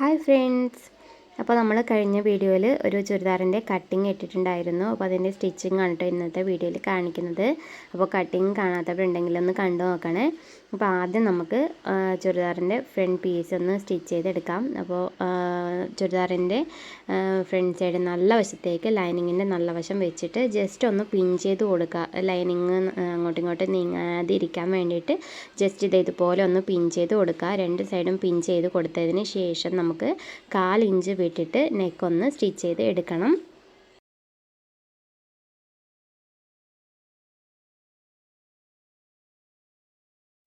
Hi friends അപ്പോൾ നമ്മൾ കഴിഞ്ഞ വീഡിയോയിൽ ഒരു ചുരിദാറിന്റെ കട്ടിങ് ഇട്ടിട്ടുണ്ടായിരുന്നു. അപ്പോൾ അതിന്റെ സ്റ്റിച്ചിങ് ആണ് കേട്ടോ ഇന്നത്തെ വീഡിയോയിൽ കാണിക്കുന്നത്. അപ്പോൾ കട്ടിങ് കാണാത്തവരുണ്ടെങ്കിൽ ഒന്ന് കണ്ടു നോക്കണേ. അപ്പോൾ ആദ്യം നമുക്ക് ചുരിദാറിന്റെ ഫ്രണ്ട് പീസ് ഒന്ന് സ്റ്റിച്ച് ചെയ്തെടുക്കാം. അപ്പോൾ ചുരിദാറിന്റെ ഫ്രണ്ട് സൈഡ് നല്ല വശത്തേക്ക് ലൈനിങ്ങിന്റെ നല്ല വശം വെച്ചിട്ട് ജസ്റ്റ് ഒന്ന് പിൻ ചെയ്ത് കൊടുക്കുക. ലൈനിങ് അങ്ങോട്ടും ഇങ്ങോട്ടും നീങ്ങാതെ ഇരിക്കാൻ വേണ്ടിയിട്ട് ജസ്റ്റ് ഇത് ഇതുപോലെ ഒന്ന് പിൻ ചെയ്ത് കൊടുക്കുക. രണ്ട് സൈഡും പിൻ ചെയ്ത് കൊടുത്തതിന് ശേഷം നമുക്ക് കാൽ ഇഞ്ച് വിട്ടിട്ട് നെക്ക് ഒന്ന് സ്റ്റിച്ച് ചെയ്ത് എടുക്കണം.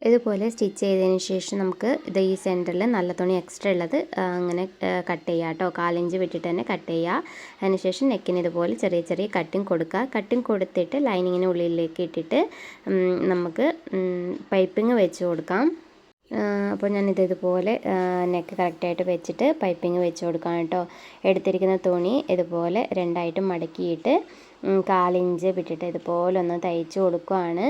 ഇതുപോലെ സ്റ്റിച്ച് ചെയ്തതിന് ശേഷം നമുക്ക് ഇത് ഈ സെന്ററിൽ നല്ല തുണി എക്സ്ട്രാ ഉള്ളത് അങ്ങനെ കട്ട് ചെയ്യുക കേട്ടോ. കാലിഞ്ച് വിട്ടിട്ട് തന്നെ കട്ട് ചെയ്യുക അതിനുശേഷം നെക്കിന് ഇതുപോലെ ചെറിയ ചെറിയ കട്ടിങ് കൊടുക്കുക. കട്ടിങ് കൊടുത്തിട്ട് ലൈനിങ്ങിന് ഉള്ളിലേക്ക് ഇട്ടിട്ട് നമുക്ക് പൈപ്പിങ് വെച്ച് കൊടുക്കാം. അപ്പോൾ ഞാനിത് ഇതുപോലെ നെക്ക് കറക്റ്റായിട്ട് വെച്ചിട്ട് പൈപ്പിങ് വെച്ച് കൊടുക്കാം കേട്ടോ. എടുത്തിരിക്കുന്ന തുണി ഇതുപോലെ രണ്ടായിട്ട് മടക്കിയിട്ട് കാലിഞ്ച് വിട്ടിട്ട് ഇതുപോലെ ഒന്ന് തയ്ച്ച് കൊടുക്കുകയാണ്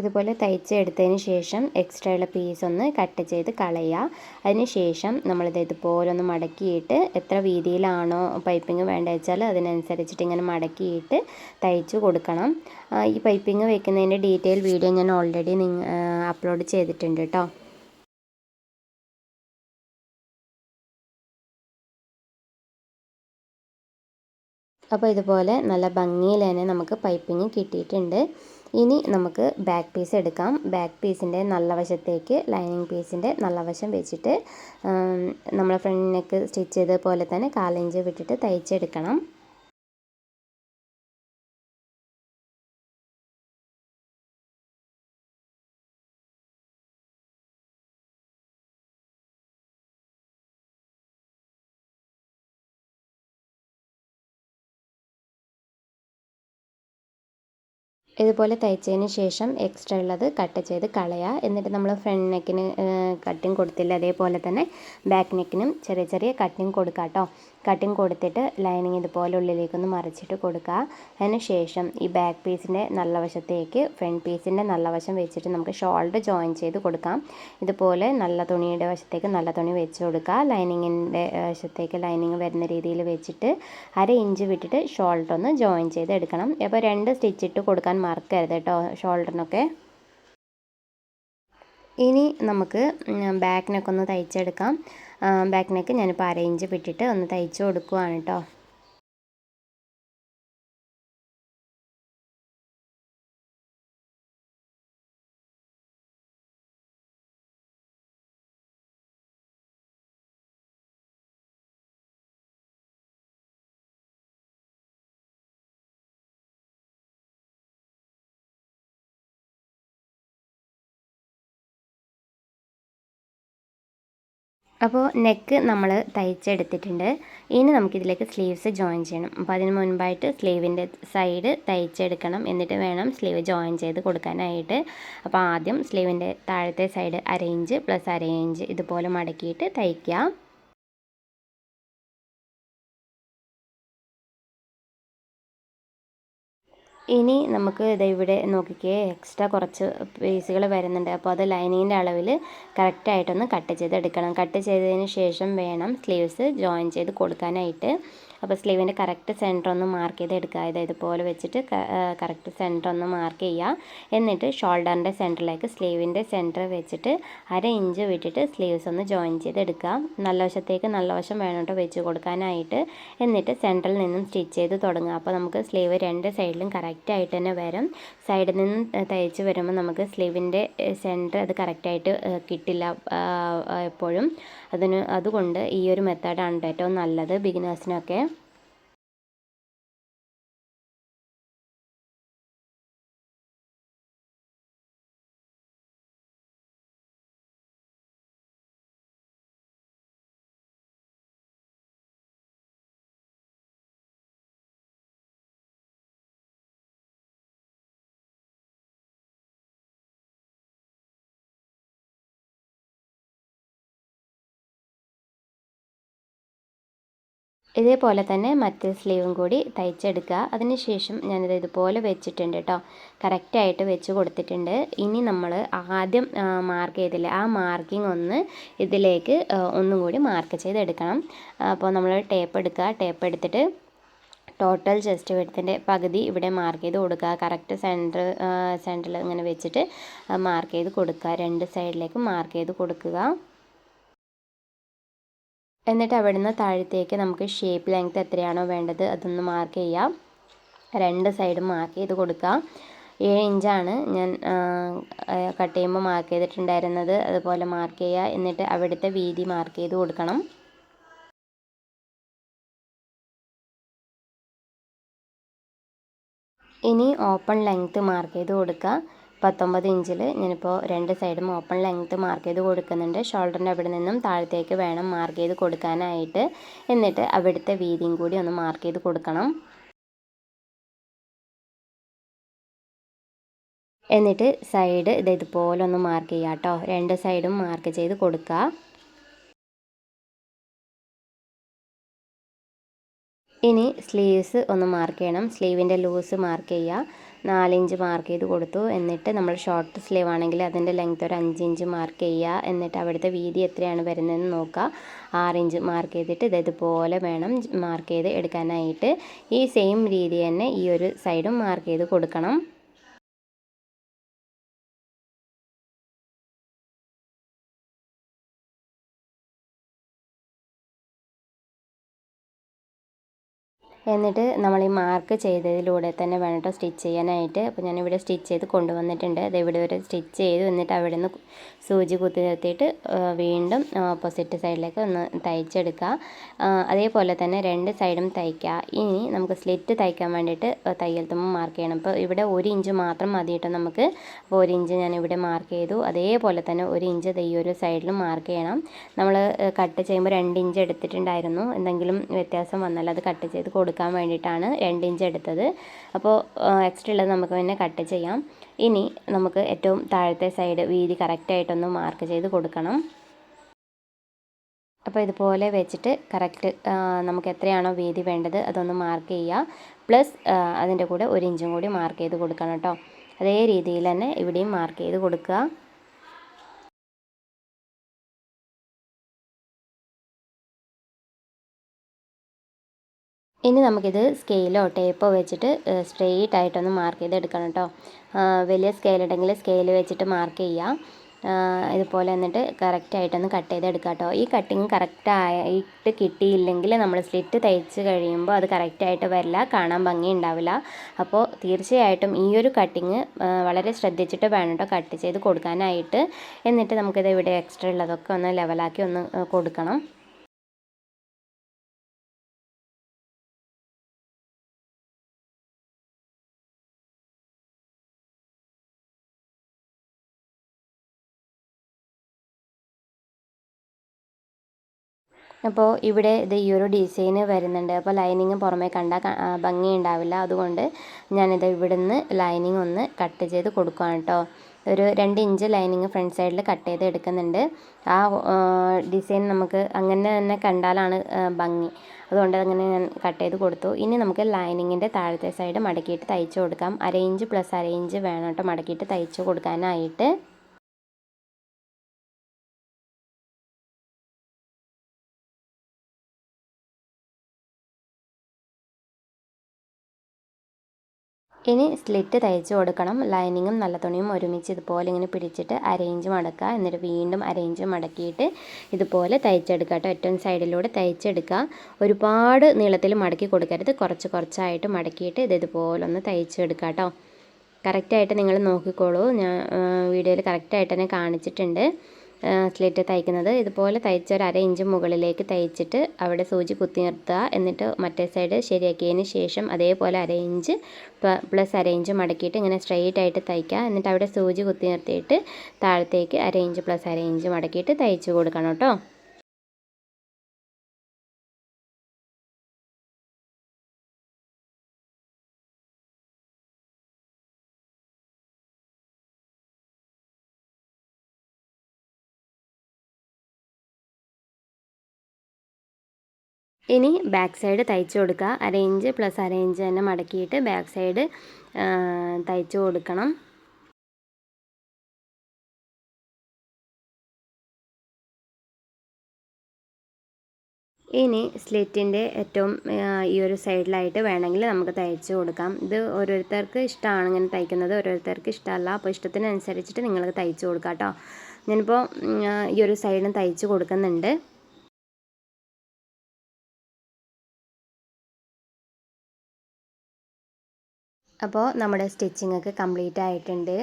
ഇതുപോലെ തയ്ച്ച് എടുത്തതിന് ശേഷം എക്സ്ട്രാ ഉള്ള പീസ് ഒന്ന് കട്ട് ചെയ്ത് കളയുക അതിന് ശേഷം നമ്മളിത് ഇതുപോലെ ഒന്ന് മടക്കിയിട്ട് എത്ര വീതിയിലാണോ പൈപ്പിംഗ് വേണ്ടത് വെച്ചാൽ അതിനനുസരിച്ചിട്ട് ഇങ്ങനെ മടക്കിയിട്ട് തയ്ച്ച് കൊടുക്കണം. ഈ പൈപ്പിംഗ് വെക്കുന്നതിന്റെ ഡീറ്റെയിൽ വീഡിയോ ഞാൻ ഓൾറെഡി അപ്ലോഡ് ചെയ്തിട്ടുണ്ട് കേട്ടോ അപ്പോൾ ഇതുപോലെ നല്ല ഭംഗിയിൽ തന്നെ നമുക്ക് പൈപ്പിംഗ് കിട്ടിയിട്ടുണ്ട്. ഇനി നമുക്ക് ബാക്ക് പീസ് എടുക്കാം. ബാക്ക് പീസിന്റെ നല്ല വശത്തേക്ക് ലൈനിങ് പീസിന്റെ നല്ല വശം വെച്ചിട്ട് നമ്മൾ ഫ്രണ്ട് നെക്ക് സ്റ്റിച്ച് ചെയ്ത പോലെ തന്നെ കാലിഞ്ച് വിട്ടിട്ട് തയ്ച്ചെടുക്കണം. ഇതുപോലെ തയ്ച്ചതിന് ശേഷം എക്സ്ട്രാ ഉള്ളത് കട്ട് ചെയ്ത് കളയുക എന്നിട്ട് നമ്മൾ ഫ്രണ്ട് നെക്കിന് കട്ടിങ് കൊടുത്തില്ല. അതേപോലെ തന്നെ ബാക്ക് നെക്കിനും ചെറിയ ചെറിയ കട്ടിങ് കൊടുക്കുക കേട്ടോ കട്ടിങ് കൊടുത്തിട്ട് ലൈനിങ് ഇതുപോലെ ഉള്ളിലേക്കൊന്ന് മറിച്ചിട്ട് കൊടുക്കുക അതിന് ശേഷം ഈ ബാക്ക് പീസിന്റെ നല്ല വശത്തേക്ക് ഫ്രണ്ട് പീസിന്റെ നല്ല വശം വെച്ചിട്ട് നമുക്ക് ഷോൾഡർ ജോയിൻ ചെയ്ത് കൊടുക്കാം. ഇതുപോലെ നല്ല തുണിയുടെ വശത്തേക്ക് നല്ല തുണി വെച്ച് കൊടുക്കുക ലൈനിങ്ങിന്റെ വശത്തേക്ക് ലൈനിങ് വരുന്ന രീതിയിൽ വെച്ചിട്ട് അര ഇഞ്ച് വിട്ടിട്ട് ഷോൾഡർ ഒന്ന് ജോയിൻ ചെയ്ത് എടുക്കണം അപ്പോൾ രണ്ട് സ്റ്റിച്ച് ഇട്ട് കൊടുക്കാൻ മറക്കരുത് കേട്ടോ ഷോൾഡറിനൊക്കെ. ഇനി നമുക്ക് ബാക്ക് നെക്ക് ഒന്ന് തയ്ച്ചെടുക്കാം. ബാക്ക് നെക്ക് ഞാനിപ്പോൾ അരയിഞ്ച് വിട്ടിട്ട് ഒന്ന് തയ്ച്ച് കൊടുക്കുവാണ് കേട്ടോ. അപ്പോൾ നെക്ക് നമ്മൾ തയ്ച്ചെടുത്തിട്ടുണ്ട്. ഇനി നമുക്കിതിലേക്ക് സ്ലീവ്സ് ജോയിൻ ചെയ്യണം. അപ്പോൾ അതിന് മുൻപായിട്ട് സ്ലീവിന്റെ സൈഡ് തയ്ച്ചെടുക്കണം. എന്നിട്ട് വേണം സ്ലീവ് ജോയിൻ ചെയ്ത് കൊടുക്കാനായിട്ട്. അപ്പോൾ ആദ്യം സ്ലീവിന്റെ താഴത്തെ സൈഡ് അര ഇഞ്ച് പ്ലസ് അര ഇഞ്ച് ഇതുപോലെ മടക്കിയിട്ട് തയ്ക്കുക ഇനി നമുക്ക് ഇത് ഇവിടെ നോക്കിക്കേ എക്സ്ട്രാ കുറച്ച് പീസുകൾ വരുന്നുണ്ട്. അപ്പോൾ അത് ലൈനിങ്ങിന്റെ അളവിൽ കറക്റ്റായിട്ടൊന്ന് കട്ട് ചെയ്ത് എടുക്കണം കട്ട് ചെയ്തതിന് ശേഷം വേണം സ്ലീവ്സ് ജോയിൻ ചെയ്ത് കൊടുക്കാനായിട്ട്. അപ്പോൾ സ്ലീവിന്റെ കറക്റ്റ് സെന്റർ ഒന്ന് മാർക്ക് ചെയ്ത് എടുക്കുക. ഇത് ഇതുപോലെ വെച്ചിട്ട് കറക്റ്റ് സെന്റർ ഒന്ന് മാർക്ക് ചെയ്യുക. എന്നിട്ട് ഷോൾഡറിന്റെ സെന്ററിലേക്ക് സ്ലീവിന്റെ സെന്റർ വെച്ചിട്ട് അര ഇഞ്ച് വിട്ടിട്ട് സ്ലീവ്സ് ഒന്ന് ജോയിൻ ചെയ്ത് എടുക്കുക നല്ല വശത്തേക്ക് നല്ല വശം വേണം വെച്ച് കൊടുക്കാനായിട്ട്. എന്നിട്ട് സെന്ററിൽ നിന്നും സ്റ്റിച്ച് ചെയ്ത് തുടങ്ങുക. അപ്പോൾ നമുക്ക് സ്ലീവ് രണ്ട് സൈഡിലും കറക്റ്റായിട്ട് തന്നെ വരും. സൈഡിൽ നിന്നും തയ്ച്ച് വരുമ്പോൾ നമുക്ക് സ്ലീവിന്റെ സെന്റർ അത് കറക്റ്റായിട്ട് കിട്ടില്ല എപ്പോഴും. അതിന് അതുകൊണ്ട് ഈ ഒരു മെത്തേഡാണ് ഏറ്റവും നല്ലത് ബിഗിനേഴ്സിനൊക്കെ ഇതേപോലെ തന്നെ മറ്റേ സ്ലീവും കൂടി തയ്ച്ചെടുക്കുക. അതിനുശേഷം ഞാനിത് ഇതുപോലെ വെച്ചിട്ടുണ്ട് കേട്ടോ. കറക്റ്റായിട്ട് വെച്ച് കൊടുത്തിട്ടുണ്ട്. ഇനി നമ്മൾ ആദ്യം മാർക്ക് ചെയ്തില്ലേ ആ മാർക്കിംഗ് ഒന്ന് ഇതിലേക്ക് ഒന്നും കൂടി മാർക്ക് ചെയ്തെടുക്കണം. അപ്പോൾ നമ്മൾ ടേപ്പ് എടുക്കുക. ടേപ്പ് എടുത്തിട്ട് ടോട്ടൽ ചെസ്റ്റ് വെടുത്തിന്റെ പകുതി ഇവിടെ മാർക്ക് ചെയ്ത് കൊടുക്കുക. കറക്റ്റ് സെന്റർ സെന്ററിൽ ഇങ്ങനെ വെച്ചിട്ട് മാർക്ക് ചെയ്ത് കൊടുക്കുക. രണ്ട് സൈഡിലേക്ക് മാർക്ക് ചെയ്ത് കൊടുക്കുക. എന്നിട്ട് അവിടുന്ന് താഴത്തേക്ക് നമുക്ക് ഷേപ്പ് ലെങ്ത് എത്രയാണോ വേണ്ടത് അതൊന്ന് മാർക്ക് ചെയ്യാം. രണ്ട് സൈഡും മാർക്ക് ചെയ്ത് കൊടുക്കാം. ഏഴ് ഇഞ്ചാണ് ഞാൻ കട്ട് ചെയ്യുമ്പോൾ മാർക്ക് ചെയ്തിട്ടുണ്ടായിരുന്നത്. അതുപോലെ മാർക്ക് ചെയ്യുക എന്നിട്ട് അവിടുത്തെ വീതി മാർക്ക് ചെയ്ത് കൊടുക്കണം. ഇനി ഓപ്പൺ ലെങ്ത്ത് മാർക്ക് ചെയ്ത് കൊടുക്കുക പത്തൊമ്പത് ഇഞ്ചിൽ ഞാനിപ്പോൾ രണ്ട് സൈഡും ഓപ്പൺ ലെങ്ത്ത് മാർക്ക് ചെയ്ത് കൊടുക്കുന്നുണ്ട്. ഷോൾഡറിന്റെ അവിടെ നിന്നും താഴത്തേക്ക് വേണം മാർക്ക് ചെയ്ത് കൊടുക്കാനായിട്ട്. എന്നിട്ട് അവിടുത്തെ വീതിയും കൂടി ഒന്ന് മാർക്ക് ചെയ്ത് കൊടുക്കണം. എന്നിട്ട് സൈഡ് ഇത് ഇതുപോലെ ഒന്ന് മാർക്ക് ചെയ്യാം കേട്ടോ രണ്ട് സൈഡും മാർക്ക് ചെയ്ത് കൊടുക്കുക ഇനി സ്ലീവ്സ് ഒന്ന് മാർക്ക് ചെയ്യണം. സ്ലീവിന്റെ ലൂസ് മാർക്ക് ചെയ്യുക നാലിഞ്ച് മാർക്ക് ചെയ്ത് കൊടുത്തു. എന്നിട്ട് നമ്മൾ ഷോർട്ട് സ്ലീവ് ആണെങ്കിൽ അതിന്റെ ലെങ്ത് ഒരു അഞ്ച് ഇഞ്ച് മാർക്ക് ചെയ്യുക എന്നിട്ട് അവിടുത്തെ വീതി എത്രയാണ് വരുന്നതെന്ന് നോക്കുക ആറിഞ്ച് മാർക്ക് ചെയ്തിട്ട് ഇത് വേണം മാർക്ക് ചെയ്ത് എടുക്കാനായിട്ട്. ഈ സെയിം രീതി തന്നെ ഈ ഒരു സൈഡും മാർക്ക് ചെയ്ത് കൊടുക്കണം. എന്നിട്ട് നമ്മൾ ഈ മാർക്ക് ചെയ്തതിലൂടെ തന്നെ വേണം കേട്ടോ സ്റ്റിച്ച് ചെയ്യാനായിട്ട്. അപ്പോൾ ഞാനിവിടെ സ്റ്റിച്ച് ചെയ്ത് കൊണ്ടുവന്നിട്ടുണ്ട്. അത് ഇവിടെ വരെ സ്റ്റിച്ച് ചെയ്തു. എന്നിട്ട് അവിടെ നിന്ന് സൂചി കുത്തി നിർത്തിയിട്ട് വീണ്ടും ഓപ്പോസിറ്റ് സൈഡിലേക്ക് ഒന്ന് തയ്ച്ചെടുക്കുക. അതേപോലെ തന്നെ രണ്ട് സൈഡും തയ്ക്കുക. ഇനി നമുക്ക് സ്ലിറ്റ് തയ്ക്കാൻ വേണ്ടിയിട്ട് തയ്യൽ തുമ്പ് മാർക്ക് ചെയ്യണം. അപ്പോൾ ഇവിടെ ഒരു ഇഞ്ച് മാത്രം മതി കേട്ടോ നമുക്ക്. അപ്പോൾ ഒരു ഇഞ്ച് ഞാൻ ഇവിടെ മാർക്ക് ചെയ്തു. അതേപോലെ തന്നെ ഒരു ഇഞ്ച് ഈ ഒരു സൈഡിലും മാർക്ക് ചെയ്യണം. നമ്മൾ കട്ട് ചെയ്യുമ്പോൾ രണ്ട് ഇഞ്ച് എടുത്തിട്ടുണ്ടായിരുന്നു. എന്തെങ്കിലും വ്യത്യാസം വന്നാൽ അത് കട്ട് ചെയ്ത് കൊടുക്കുക കൊടുക്കാൻ വേണ്ടിയിട്ടാണ് രണ്ട് ഇഞ്ച് എടുത്തത്. അപ്പോൾ എക്സ്ട്രാ ഉള്ളത് നമുക്ക് പിന്നെ കട്ട് ചെയ്യാം. ഇനി നമുക്ക് ഏറ്റവും താഴത്തെ സൈഡ് വീതി കറക്റ്റായിട്ടൊന്ന് മാർക്ക് ചെയ്ത് കൊടുക്കണം. അപ്പോൾ ഇതുപോലെ വെച്ചിട്ട് കറക്റ്റ് നമുക്ക് എത്രയാണോ വീതി വേണ്ടത് അതൊന്ന് മാർക്ക് ചെയ്യുക. പ്ലസ് അതിന്റെ കൂടെ ഒരു ഇഞ്ചും കൂടി മാർക്ക് ചെയ്ത് കൊടുക്കണം കേട്ടോ. അതേ രീതിയിൽ തന്നെ ഇവിടെയും മാർക്ക് ചെയ്ത് കൊടുക്കുക. ഇനി നമുക്കിത് സ്കെയിലോ ടേപ്പോ വെച്ചിട്ട് സ്ട്രെയിറ്റ് ആയിട്ടൊന്ന് മാർക്ക് ചെയ്തെടുക്കണം കേട്ടോ വലിയ സ്കെയിലുണ്ടെങ്കിൽ സ്കെയിൽ വെച്ചിട്ട് മാർക്ക് ചെയ്യാം. ഇതുപോലെ എന്നിട്ട് കറക്റ്റായിട്ടൊന്ന് കട്ട് ചെയ്തെടുക്കുക കേട്ടോ ഈ കട്ടിങ് കറക്റ്റായിട്ട് കിട്ടിയില്ലെങ്കിൽ നമ്മൾ സ്ലിറ്റ് തയ്ച്ച് കഴിയുമ്പോൾ അത് കറക്റ്റായിട്ട് വരില്ല കാണാൻ ഭംഗി ഉണ്ടാവില്ല. അപ്പോൾ തീർച്ചയായിട്ടും ഈ ഒരു കട്ടിങ് വളരെ ശ്രദ്ധിച്ചിട്ട് വേണം കേട്ടോ കട്ട് ചെയ്ത് കൊടുക്കാനായിട്ട്. എന്നിട്ട് നമുക്കിത് ഇവിടെ എക്സ്ട്രാ ഉള്ളതൊക്കെ ഒന്ന് ലെവലാക്കി ഒന്ന് കൊടുക്കണം. അപ്പോൾ ഇവിടെ ഇത് ഈ ഒരു ഡിസൈന് വരുന്നുണ്ട്. അപ്പോൾ ലൈനിങ് പുറമേ കണ്ടാൽ ഭംഗി ഉണ്ടാവില്ല അതുകൊണ്ട് ഞാനിത് ഇവിടുന്ന് ലൈനിങ് ഒന്ന് കട്ട് ചെയ്ത് കൊടുക്കുകയാണ് കേട്ടോ ഒരു രണ്ട് ഇഞ്ച് ലൈനിങ് ഫ്രണ്ട് സൈഡിൽ കട്ട് ചെയ്ത് എടുക്കുന്നുണ്ട്. ആ ഡിസൈൻ നമുക്ക് അങ്ങനെ തന്നെ കണ്ടാലാണ് ഭംഗി. അതുകൊണ്ട് അങ്ങനെ ഞാൻ കട്ട് ചെയ്ത് കൊടുത്തു. ഇനി നമുക്ക് ലൈനിങ്ങിന്റെ താഴത്തെ സൈഡ് മടക്കിയിട്ട് തയ്ച്ചു കൊടുക്കാം. അര ഇഞ്ച് പ്ലസ് അര ഇഞ്ച് വേണം കേട്ടോ മടക്കിയിട്ട് തയ്ച്ചു കൊടുക്കാനായിട്ട്. ഇനി സ്ലിറ്റ് തയ്ച്ച് കൊടുക്കണം. ലൈനിങ്ങും നല്ല തുണിയും ഒരുമിച്ച് ഇതുപോലെ ഇങ്ങനെ പിടിച്ചിട്ട് അരയിഞ്ച് മടക്കുക. എന്നിട്ട് വീണ്ടും അരയിഞ്ച് മടക്കിയിട്ട് ഇതുപോലെ തയ്ച്ചെടുക്കുക കേട്ടോ. ഏറ്റവും സൈഡിലൂടെ തയ്ച്ചെടുക്കുക ഒരുപാട് നീളത്തിൽ മടക്കി കൊടുക്കരുത്. കുറച്ച് കുറച്ചായിട്ട് മടക്കിയിട്ട് ഇത് ഇതുപോലെ ഒന്ന് തയ്ച്ചെടുക്കുക കേട്ടോ. കറക്റ്റായിട്ട് നിങ്ങൾ നോക്കിക്കോളൂ. ഞാൻ വീഡിയോയിൽ കറക്റ്റായിട്ട് തന്നെ കാണിച്ചിട്ടുണ്ട്. സ്ലിറ്റ് തയ്ക്കുന്നത്. ഇതുപോലെ തയ്ച്ച ഒരു അര ഇഞ്ച് മുകളിലേക്ക് തയ്ച്ചിട്ട് അവിടെ സൂചി കുത്തി നിർത്തുക. എന്നിട്ട് മറ്റേ സൈഡ് ശരിയാക്കിയതിന് ശേഷം അതേപോലെ അര ഇഞ്ച് പ്ലസ് അര ഇഞ്ച് മടക്കിയിട്ട് ഇങ്ങനെ സ്ട്രെയിറ്റ് ആയിട്ട് തയ്ക്കുക. എന്നിട്ട് അവിടെ സൂചി കുത്തി നിർത്തിയിട്ട് താഴത്തേക്ക് അര ഇഞ്ച് പ്ലസ് അര ഇഞ്ച് മടക്കിയിട്ട് തയ്ച്ചു കൊടുക്കണം കേട്ടോ. ഇനി ബാക്ക് സൈഡ് തയ്ച്ചു കൊടുക്കുക. അരയിഞ്ച് പ്ലസ് അരയിഞ്ച് തന്നെ മടക്കിയിട്ട് ബാക്ക് സൈഡ് തയ്ച്ചു കൊടുക്കണം. ഇനി സ്ലിറ്റിന്റെ ഏറ്റവും ഈ ഒരു സൈഡിലായിട്ട് വേണമെങ്കിൽ നമുക്ക് തയ്ച്ചു കൊടുക്കാം. ഇത് ഓരോരുത്തർക്ക് ഇഷ്ടമാണ് ഇങ്ങനെ തയ്ക്കുന്നത്. ഓരോരുത്തർക്ക് ഇഷ്ടമല്ല. അപ്പോൾ ഇഷ്ടത്തിനനുസരിച്ചിട്ട് നിങ്ങൾക്ക് തയ്ച്ചു കൊടുക്കാം കേട്ടോ. ഞാനിപ്പോൾ ഈ ഒരു സൈഡിന് തയ്ച്ചു കൊടുക്കുന്നുണ്ട്. അപ്പോൾ നമ്മുടെ സ്റ്റിച്ചിങ് ഒക്കെ കംപ്ലീറ്റ് ആയിട്ടുണ്ട്.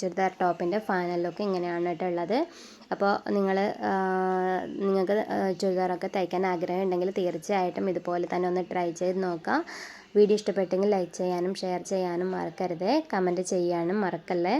ചുരിദാർ ടോപ്പിന്റെ ഫൈനൽ ലുക്ക് ഇങ്ങനെയാണ് കേട്ടോ അപ്പോൾ നിങ്ങൾ നിങ്ങൾക്ക് ചുരിദാറൊക്കെ തയ്ക്കാൻ ആഗ്രഹം ഉണ്ടെങ്കിൽ തീർച്ചയായിട്ടും ഇതുപോലെ തന്നെ ഒന്ന് ട്രൈ ചെയ്ത് നോക്കാം. വീഡിയോ ഇഷ്ടപ്പെട്ടെങ്കിൽ ലൈക്ക് ചെയ്യാനും ഷെയർ ചെയ്യാനും മറക്കരുത്. കമന്റ് ചെയ്യാനും മറക്കല്ലേ?